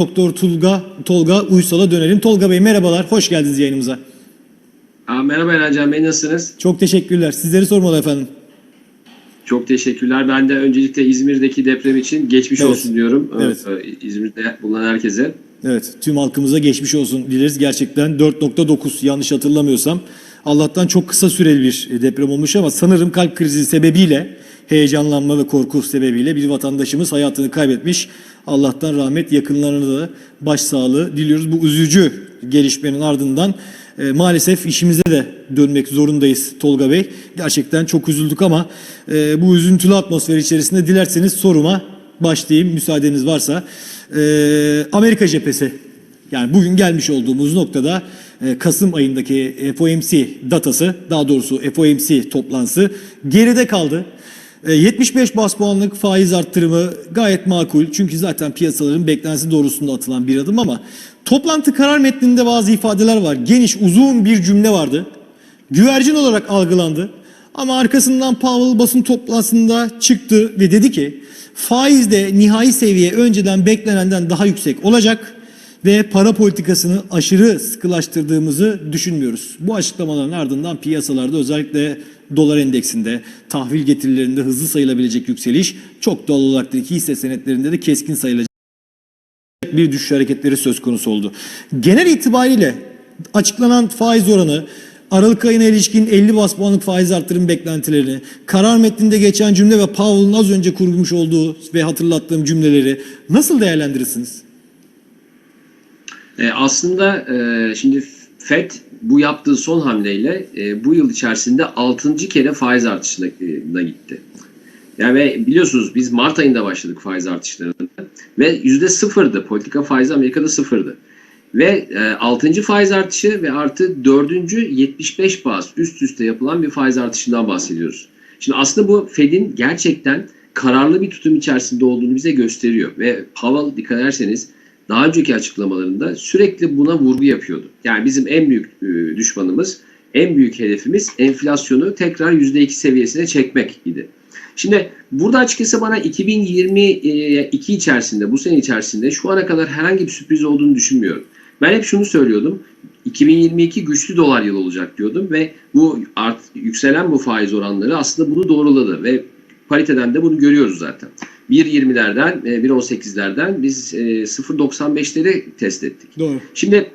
Doktor Tulga, Tolga Uysal'a dönelim. Tolga Bey merhabalar, hoş geldiniz yayınımıza. Aa, merhaba Ercan Bey nasılsınız? Çok teşekkürler. Sizleri sormalı efendim. Çok teşekkürler. Ben de öncelikle İzmir'deki deprem için geçmiş Evet. olsun diyorum. Evet. Ee, İzmir'de bulunan herkese. Evet, tüm halkımıza geçmiş olsun dileriz. Gerçekten 4.9 yanlış hatırlamıyorsam. Allah'tan çok kısa süreli bir deprem olmuş ama sanırım kalp krizi sebebiyle, heyecanlanma ve korku sebebiyle bir vatandaşımız hayatını kaybetmiş. Allah'tan rahmet yakınlarına da başsağlığı diliyoruz. Bu üzücü gelişmenin ardından e, maalesef işimize de dönmek zorundayız Tolga Bey. Gerçekten çok üzüldük ama e, bu üzüntülü atmosfer içerisinde dilerseniz soruma başlayayım müsaadeniz varsa. Ee, Amerika cephesi yani bugün gelmiş olduğumuz noktada e, Kasım ayındaki FOMC datası daha doğrusu FOMC toplantısı geride kaldı. E, 75 bas puanlık faiz arttırımı gayet makul çünkü zaten piyasaların beklentisi doğrusunda atılan bir adım ama toplantı karar metninde bazı ifadeler var. Geniş uzun bir cümle vardı. Güvercin olarak algılandı. Ama arkasından Powell basın toplantısında çıktı ve dedi ki faizde nihai seviye önceden beklenenden daha yüksek olacak ve para politikasını aşırı sıkılaştırdığımızı düşünmüyoruz. Bu açıklamaların ardından piyasalarda özellikle dolar endeksinde tahvil getirilerinde hızlı sayılabilecek yükseliş çok doğal olarak da hisse senetlerinde de keskin sayılacak bir düşüş hareketleri söz konusu oldu. Genel itibariyle açıklanan faiz oranı Aralık ayına ilişkin 50 bas puanlık faiz artırım beklentilerini, karar metninde geçen cümle ve Powell'ın az önce kurmuş olduğu ve hatırlattığım cümleleri nasıl değerlendirirsiniz? Ee, aslında e, şimdi FED bu yaptığı son hamleyle e, bu yıl içerisinde 6. kere faiz artışına e, gitti. Yani ve biliyorsunuz biz Mart ayında başladık faiz artışlarına ve yüzde sıfırdı. Politika faizi Amerika'da sıfırdı. Ve e, 6. faiz artışı ve artı 4. 75 bas üst üste yapılan bir faiz artışından bahsediyoruz. Şimdi aslında bu Fed'in gerçekten kararlı bir tutum içerisinde olduğunu bize gösteriyor. Ve Powell dikkat ederseniz daha önceki açıklamalarında sürekli buna vurgu yapıyordu. Yani bizim en büyük e, düşmanımız, en büyük hedefimiz enflasyonu tekrar %2 seviyesine çekmek idi. Şimdi burada açıkçası bana 2022 içerisinde, bu sene içerisinde şu ana kadar herhangi bir sürpriz olduğunu düşünmüyorum. Ben hep şunu söylüyordum. 2022 güçlü dolar yılı olacak diyordum ve bu art, yükselen bu faiz oranları aslında bunu doğruladı ve pariteden de bunu görüyoruz zaten. 1.20'lerden, e, 1.18'lerden biz e, 0.95'leri test ettik. Doğru. Şimdi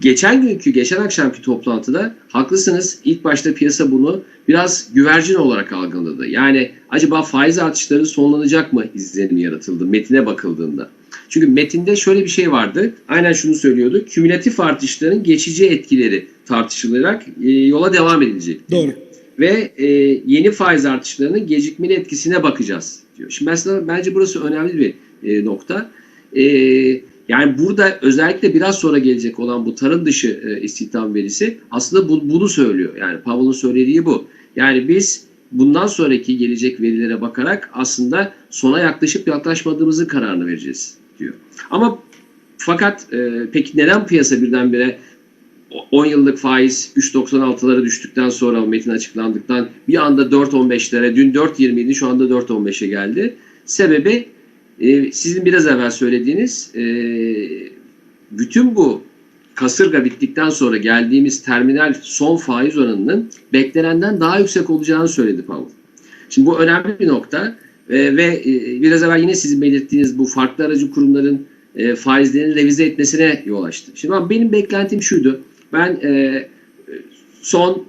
geçen günkü, geçen akşamki toplantıda haklısınız. İlk başta piyasa bunu biraz güvercin olarak algıladı. Yani acaba faiz artışları sonlanacak mı izlenimi yaratıldı metine bakıldığında. Çünkü metinde şöyle bir şey vardı. Aynen şunu söylüyordu. Kümülatif artışların geçici etkileri tartışılarak e, yola devam edilecek. Doğru. Ve e, yeni faiz artışlarının gecikmeli etkisine bakacağız diyor. Şimdi mesela bence burası önemli bir e, nokta. E, yani burada özellikle biraz sonra gelecek olan bu tarım dışı e, istihdam verisi aslında bu, bunu söylüyor. Yani Powell'ın söylediği bu. Yani biz bundan sonraki gelecek verilere bakarak aslında sona yaklaşıp yaklaşmadığımızın kararını vereceğiz diyor. Ama fakat e, peki neden piyasa birdenbire 10 yıllık faiz 3.96'lara düştükten sonra metin açıklandıktan bir anda 4.15'lere dün 4.20 idi şu anda 4.15'e geldi. Sebebi e, sizin biraz evvel söylediğiniz e, bütün bu kasırga bittikten sonra geldiğimiz terminal son faiz oranının beklenenden daha yüksek olacağını söyledi Powell. Şimdi bu önemli bir nokta e, ve e, biraz evvel yine sizin belirttiğiniz bu farklı aracı kurumların e, faizlerini revize etmesine yol açtı. Şimdi benim beklentim şuydu. Ben e, son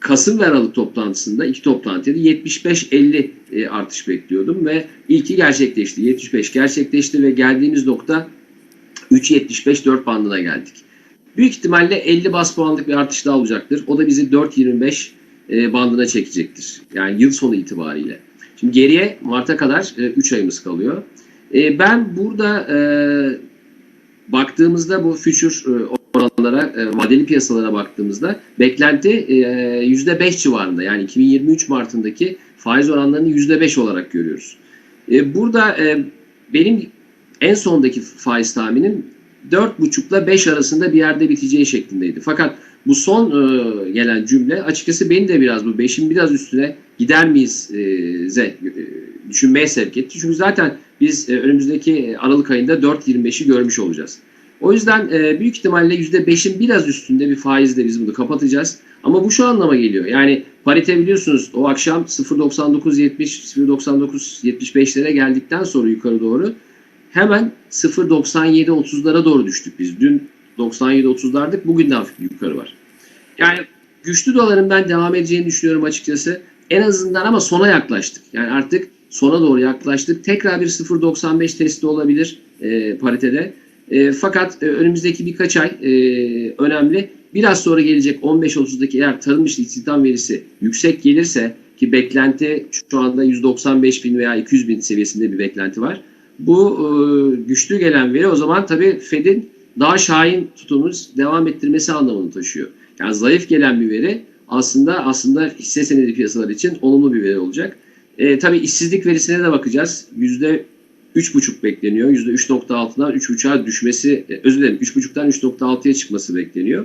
Kasım ve Aralık toplantısında iki toplantıda 75-50 e, artış bekliyordum ve ilki gerçekleşti. 75 gerçekleşti ve geldiğimiz nokta 3.75-4 bandına geldik. Büyük ihtimalle 50 bas puanlık bir artış daha olacaktır. O da bizi 4.25 e, bandına çekecektir. Yani yıl sonu itibariyle. Şimdi geriye Mart'a kadar e, 3 ayımız kalıyor. E, ben burada e, baktığımızda bu future e, oranlara, e, vadeli piyasalara baktığımızda beklenti e, %5 civarında. Yani 2023 Mart'ındaki faiz oranlarını %5 olarak görüyoruz. E, burada e, benim en sondaki faiz tahminim 4,5 ile 5 arasında bir yerde biteceği şeklindeydi. Fakat bu son e, gelen cümle açıkçası beni de biraz bu 5'in biraz üstüne gider miyiz ze, düşünmeye sevk etti. Çünkü zaten biz önümüzdeki Aralık ayında 4.25'i görmüş olacağız. O yüzden e, büyük ihtimalle %5'in biraz üstünde bir faizle biz bunu kapatacağız. Ama bu şu anlama geliyor. Yani parite biliyorsunuz o akşam 0.99.70, 0.99.75'lere geldikten sonra yukarı doğru hemen 0.97.30'lara doğru düştük biz. Dün 97.30'lardık. Bugün bir yukarı var. Yani güçlü doların ben devam edeceğini düşünüyorum açıkçası. En azından ama sona yaklaştık. Yani artık sona doğru yaklaştık. Tekrar bir 0.95 testi olabilir e, paritede. E, fakat e, önümüzdeki birkaç ay e, önemli. Biraz sonra gelecek 15.30'daki eğer tarım dışı istihdam verisi yüksek gelirse ki beklenti şu anda 195 bin veya 200 bin seviyesinde bir beklenti var. Bu e, güçlü gelen veri o zaman tabii Fed'in daha şahin tutumunu devam ettirmesi anlamını taşıyor. Yani zayıf gelen bir veri aslında aslında hisse senedi piyasaları için olumlu bir veri olacak. E, tabii işsizlik verisine de bakacağız. Yüzde 3,5 bekleniyor. Yüzde 3.6'dan 3.5'a düşmesi, e, özür dilerim 3.5'tan 3.6'ya çıkması bekleniyor.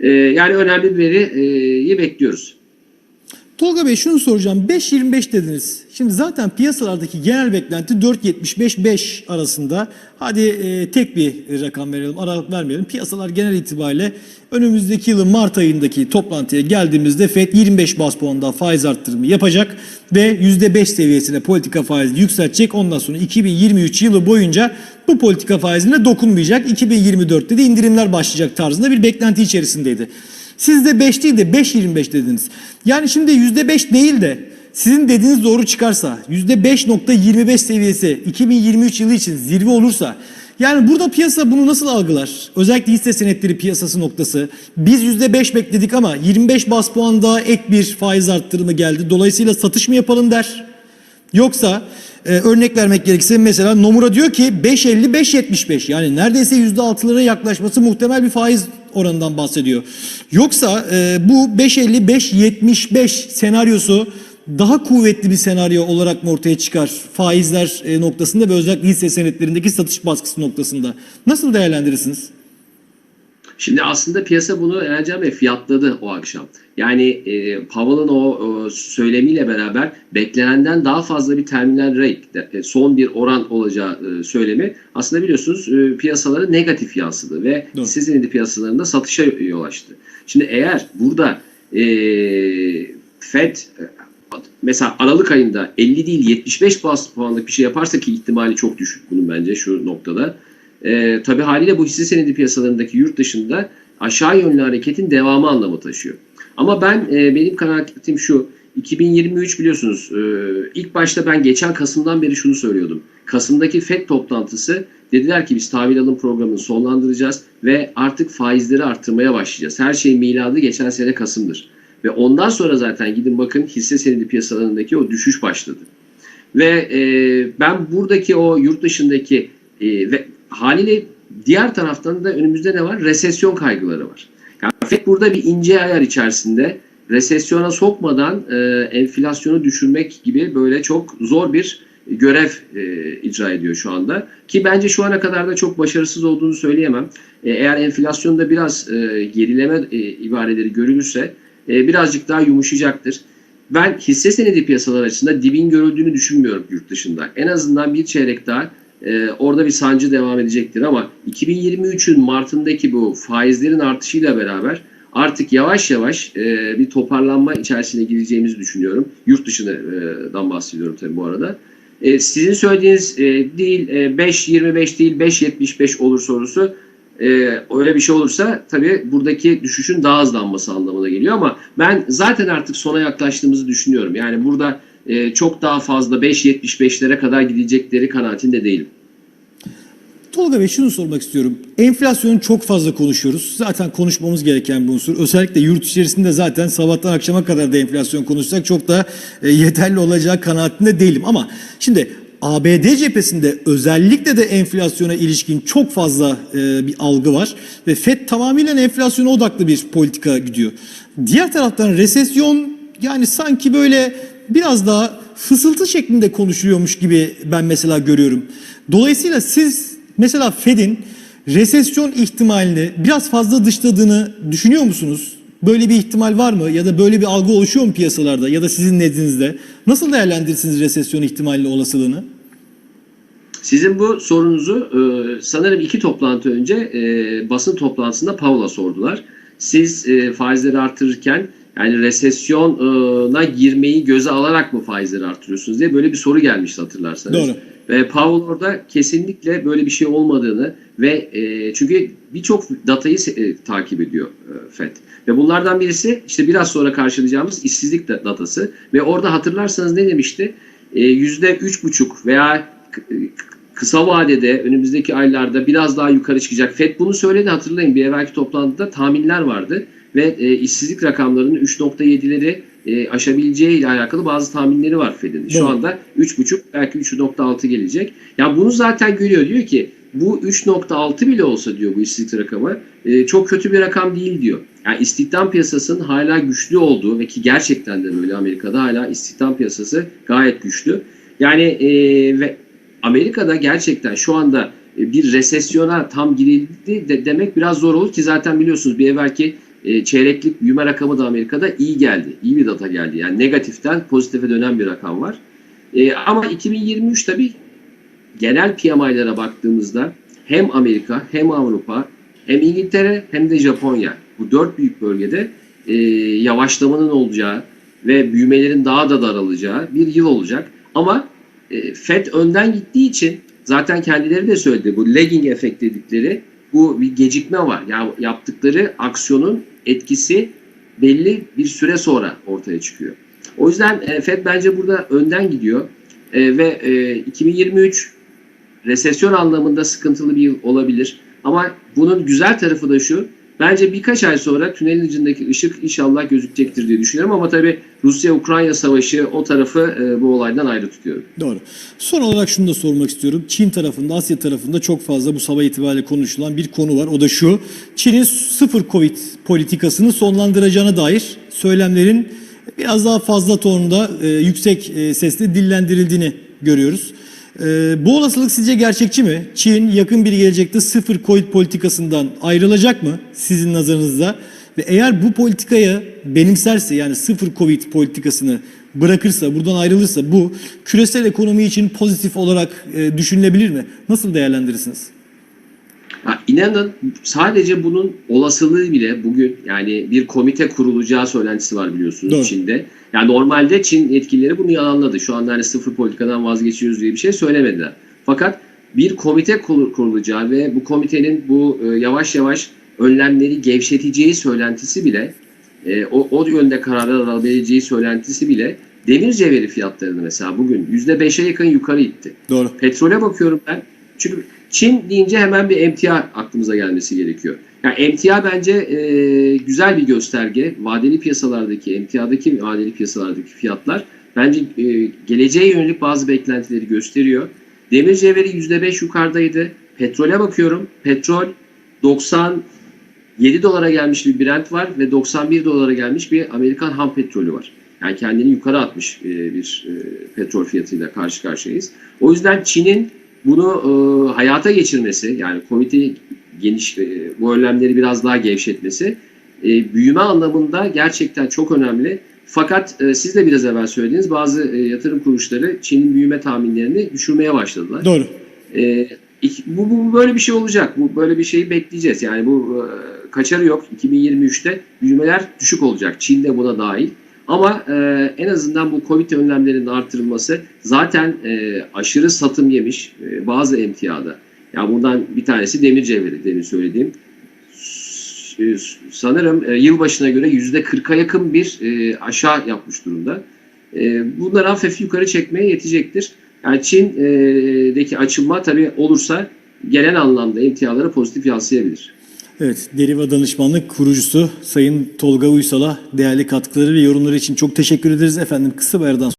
E, yani önemli bir veriyi bekliyoruz. Tolga Bey şunu soracağım. 5.25 dediniz. Şimdi zaten piyasalardaki genel beklenti 4.75-5 arasında. Hadi e, tek bir rakam verelim, aralık vermeyelim. Piyasalar genel itibariyle önümüzdeki yılın Mart ayındaki toplantıya geldiğimizde FED 25 bas puan faiz arttırımı yapacak ve %5 seviyesine politika faizi yükseltecek. Ondan sonra 2023 yılı boyunca bu politika faizine dokunmayacak. 2024'te de indirimler başlayacak tarzında bir beklenti içerisindeydi. Siz de 5 değil de 5.25 dediniz. Yani şimdi %5 değil de sizin dediğiniz doğru çıkarsa %5.25 seviyesi 2023 yılı için zirve olursa yani burada piyasa bunu nasıl algılar? Özellikle hisse senetleri piyasası noktası. Biz %5 bekledik ama 25 bas puan daha ek bir faiz arttırımı geldi. Dolayısıyla satış mı yapalım der. Yoksa e, örnek vermek gerekirse mesela Nomura diyor ki 5.50-5.75 yani neredeyse %6'lara yaklaşması muhtemel bir faiz oranından bahsediyor. Yoksa e, bu 5.50-5.75 senaryosu daha kuvvetli bir senaryo olarak mı ortaya çıkar faizler e, noktasında ve özellikle hisse senetlerindeki satış baskısı noktasında? Nasıl değerlendirirsiniz? Şimdi aslında piyasa bunu Ercan Bey fiyatladı o akşam. Yani e, Powell'ın o, o söylemiyle beraber beklenenden daha fazla bir terminal rate, e, son bir oran olacağı e, söylemi aslında biliyorsunuz e, piyasaları negatif yansıdı ve Doğru. hisse senedi piyasalarında satışa yol açtı. Şimdi eğer burada e, Fed e, mesela Aralık ayında 50 değil 75 bas puanlık bir şey yaparsa ki ihtimali çok düşük bunun bence şu noktada. E, tabii haliyle bu hisse senedi piyasalarındaki yurt dışında aşağı yönlü hareketin devamı anlamı taşıyor. Ama ben e, benim kanaatim şu 2023 biliyorsunuz e, ilk başta ben geçen Kasım'dan beri şunu söylüyordum. Kasım'daki FED toplantısı dediler ki biz tahvil alım programını sonlandıracağız ve artık faizleri arttırmaya başlayacağız. Her şeyin miladı geçen sene Kasım'dır. Ve ondan sonra zaten gidin bakın hisse senedi piyasalarındaki o düşüş başladı. Ve e, ben buradaki o yurt dışındaki e, ve haliyle diğer taraftan da önümüzde ne var? Resesyon kaygıları var. Yani FED burada bir ince ayar içerisinde resesyona sokmadan e, enflasyonu düşürmek gibi böyle çok zor bir görev e, icra ediyor şu anda. Ki bence şu ana kadar da çok başarısız olduğunu söyleyemem. E, eğer enflasyonda biraz e, gerileme e, ibareleri görülürse e, birazcık daha yumuşayacaktır. Ben hisse senedi piyasalar açısından dibin görüldüğünü düşünmüyorum yurt dışında. En azından bir çeyrek daha e, orada bir sancı devam edecektir ama 2023'ün Mart'ındaki bu faizlerin artışıyla beraber artık yavaş yavaş e, bir toparlanma içerisine gireceğimizi düşünüyorum. Yurt dışından bahsediyorum tabii bu arada. E, sizin söylediğiniz e, değil e, 5.25 değil 5.75 olur sorusu e, öyle bir şey olursa tabii buradaki düşüşün daha hızlanması anlamına geliyor ama ben zaten artık sona yaklaştığımızı düşünüyorum. Yani burada e, çok daha fazla 5.75'lere kadar gidecekleri kanaatinde değilim. Tolga Bey şunu sormak istiyorum. Enflasyonu çok fazla konuşuyoruz. Zaten konuşmamız gereken bir unsur. Özellikle yurt içerisinde zaten sabahtan akşama kadar da enflasyon konuşsak çok da e, yeterli olacağı kanaatinde değilim. Ama şimdi ABD cephesinde özellikle de enflasyona ilişkin çok fazla e, bir algı var ve FED tamamıyla enflasyona odaklı bir politika gidiyor. Diğer taraftan resesyon yani sanki böyle biraz daha fısıltı şeklinde konuşuluyormuş gibi ben mesela görüyorum. Dolayısıyla siz mesela Fed'in resesyon ihtimalini biraz fazla dışladığını düşünüyor musunuz? Böyle bir ihtimal var mı? Ya da böyle bir algı oluşuyor mu piyasalarda ya da sizin nezdinizde? Nasıl değerlendirirsiniz resesyon ihtimalini olasılığını? Sizin bu sorunuzu e, sanırım iki toplantı önce e, basın toplantısında Paula sordular. Siz e, faizleri artırırken yani resesyona girmeyi göze alarak mı faizleri artırıyorsunuz diye böyle bir soru gelmişti hatırlarsanız. Doğru. Ve Powell orada kesinlikle böyle bir şey olmadığını ve e, çünkü birçok datayı e, takip ediyor e, FED. Ve bunlardan birisi işte biraz sonra karşılayacağımız işsizlik da- datası. Ve orada hatırlarsanız ne demişti? E, Yüzde üç buçuk veya e, kısa vadede önümüzdeki aylarda biraz daha yukarı çıkacak. FED bunu söyledi hatırlayın bir evvelki toplantıda tahminler vardı. Ve e, işsizlik rakamlarının 3.7'leri e, aşabileceği ile alakalı bazı tahminleri var Fed'in. Şu Doğru. anda 3.5 belki 3.6 gelecek. Ya bunu zaten görüyor diyor ki bu 3.6 bile olsa diyor bu işsizlik rakamı e, çok kötü bir rakam değil diyor. Yani istihdam piyasasının hala güçlü olduğu ve ki gerçekten de böyle Amerika'da hala istihdam piyasası gayet güçlü. Yani e, ve Amerika'da gerçekten şu anda e, bir resesyona tam girildi de demek biraz zor olur ki zaten biliyorsunuz bir evvelki e, çeyreklik büyüme rakamı da Amerika'da iyi geldi. İyi bir data geldi. Yani negatiften pozitife dönen bir rakam var. E, ama 2023 tabii genel PMI'lara baktığımızda hem Amerika hem Avrupa hem İngiltere hem de Japonya bu dört büyük bölgede e, yavaşlamanın olacağı ve büyümelerin daha da daralacağı bir yıl olacak. Ama e, FED önden gittiği için zaten kendileri de söyledi bu lagging efekt dedikleri bu bir gecikme var. Yani yaptıkları aksiyonun etkisi belli bir süre sonra ortaya çıkıyor. O yüzden e, FED bence burada önden gidiyor E, ve e, 2023 resesyon anlamında sıkıntılı bir yıl olabilir. Ama bunun güzel tarafı da şu. Bence birkaç ay sonra tünelin ucundaki ışık inşallah gözükecektir diye düşünüyorum. Ama tabii Rusya-Ukrayna savaşı o tarafı e, bu olaydan ayrı tutuyorum. Doğru. Son olarak şunu da sormak istiyorum. Çin tarafında, Asya tarafında çok fazla bu sabah itibariyle konuşulan bir konu var. O da şu. Çin'in sıfır Covid politikasını sonlandıracağına dair söylemlerin biraz daha fazla tonda, e, yüksek e, sesle dillendirildiğini görüyoruz. E, bu olasılık sizce gerçekçi mi? Çin yakın bir gelecekte sıfır Covid politikasından ayrılacak mı sizin nazarınızda? Ve eğer bu politikayı benimserse yani sıfır Covid politikasını bırakırsa, buradan ayrılırsa bu küresel ekonomi için pozitif olarak e, düşünülebilir mi? Nasıl değerlendirirsiniz? Ha, inanın sadece bunun olasılığı bile bugün yani bir komite kurulacağı söylentisi var biliyorsunuz Doğru. Çin'de. Yani normalde Çin yetkilileri bunu yalanladı. Şu anda hani sıfır politikadan vazgeçiyoruz diye bir şey söylemediler. Fakat bir komite kur- kurulacağı ve bu komitenin bu e, yavaş yavaş önlemleri gevşeteceği söylentisi bile e, o, o yönde kararlar alabileceği söylentisi bile demir cevheri fiyatlarını mesela bugün %5'e yakın yukarı itti. Doğru. Petrole bakıyorum ben. Çünkü Çin deyince hemen bir emtia aklımıza gelmesi gerekiyor. Yani emtia bence e, güzel bir gösterge. Vadeli piyasalardaki, emtiadaki vadeli piyasalardaki fiyatlar bence e, geleceğe yönelik bazı beklentileri gösteriyor. Demir cevheri %5 yukarıdaydı. Petrole bakıyorum. Petrol 97 dolara gelmiş bir Brent var ve 91 dolara gelmiş bir Amerikan ham petrolü var. Yani kendini yukarı atmış e, bir e, petrol fiyatıyla karşı karşıyayız. O yüzden Çin'in bunu e, hayata geçirmesi yani komite geniş e, bu önlemleri biraz daha gevşetmesi e, büyüme anlamında gerçekten çok önemli. Fakat e, siz de biraz evvel söylediğiniz bazı e, yatırım kuruluşları Çin'in büyüme tahminlerini düşürmeye başladılar. Doğru. E, bu, bu, bu böyle bir şey olacak. Bu böyle bir şeyi bekleyeceğiz. Yani bu e, kaçarı yok. 2023'te büyümeler düşük olacak. Çin de buna dahil. Ama e, en azından bu Covid önlemlerinin artırılması zaten e, aşırı satım yemiş e, bazı emtiyada. Ya bundan bir tanesi demir cevheri demin söylediğim. E, Sanırım e, yılbaşına göre yüzde 40'a yakın bir e, aşağı yapmış durumda. E, bunları hafif yukarı çekmeye yetecektir. Yani Çin'deki açılma tabii olursa genel anlamda emtialara pozitif yansıyabilir. Evet, Deriva Danışmanlık kurucusu Sayın Tolga Uysal'a değerli katkıları ve yorumları için çok teşekkür ederiz efendim. Kısa bir aradan